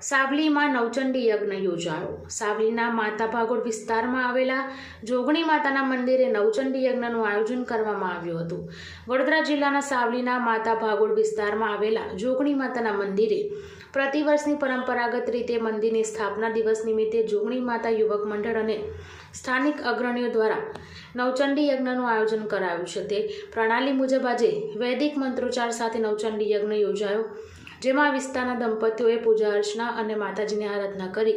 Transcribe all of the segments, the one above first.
સાવલીમાં નવચંડી યજ્ઞ યોજાયો. સાવલીના માતા ભાગોળ વિસ્તારમાં આવેલા જોગણી માતાના મંદિરે નવચંડી યજ્ઞનું આયોજન કરવામાં આવ્યું હતું. વડોદરા જિલ્લાના સાવલીના માતા ભાગોળ વિસ્તારમાં આવેલા જોગણી માતાના મંદિરે પ્રતિવર્ષની પરંપરાગત રીતે મંદિરની સ્થાપના દિવસ નિમિત્તે જોગણી માતા યુવક મંડળ અને સ્થાનિક અગ્રણીઓ દ્વારા નવચંડી યજ્ઞનું આયોજન કરાયું છે. તે પ્રણાલી મુજબ આજે વૈદિક મંત્રોચ્ચાર સાથે નવચંડી યજ્ઞ યોજાયો. જેમાં વિસ્તારના દંપતીઓએ પૂજા અર્ચના અને માતાજીની આરાધના કરી,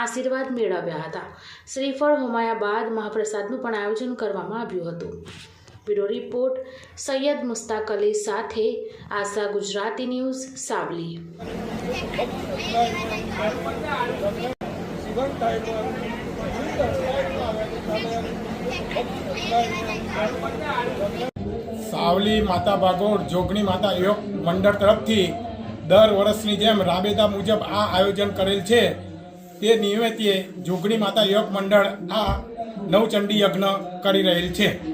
આશીર્વાદ મેળવ્યા હતા. શ્રીફળ હોમાયા બાદ મહાપ્રસાદનું પણ આયોજન કરવામાં આવ્યું હતું. બ્યુરો રિપોર્ટ, સૈયદ મુસ્તાક અલી સાથે આશા ગુજરાતી ન્યૂઝ, સાવલી. સાવલી માતા ભાગોળ, જોગણી માતા યોગ મંડળ તરફથી દર વર્ષની જેમ રાબેતા મુજબ આ આયોજન કરેલ છે. તે નિમિત્તે જોગણી માતા યોગ મંડળ આ નવચંડી યજ્ઞ કરી રહેલ છે.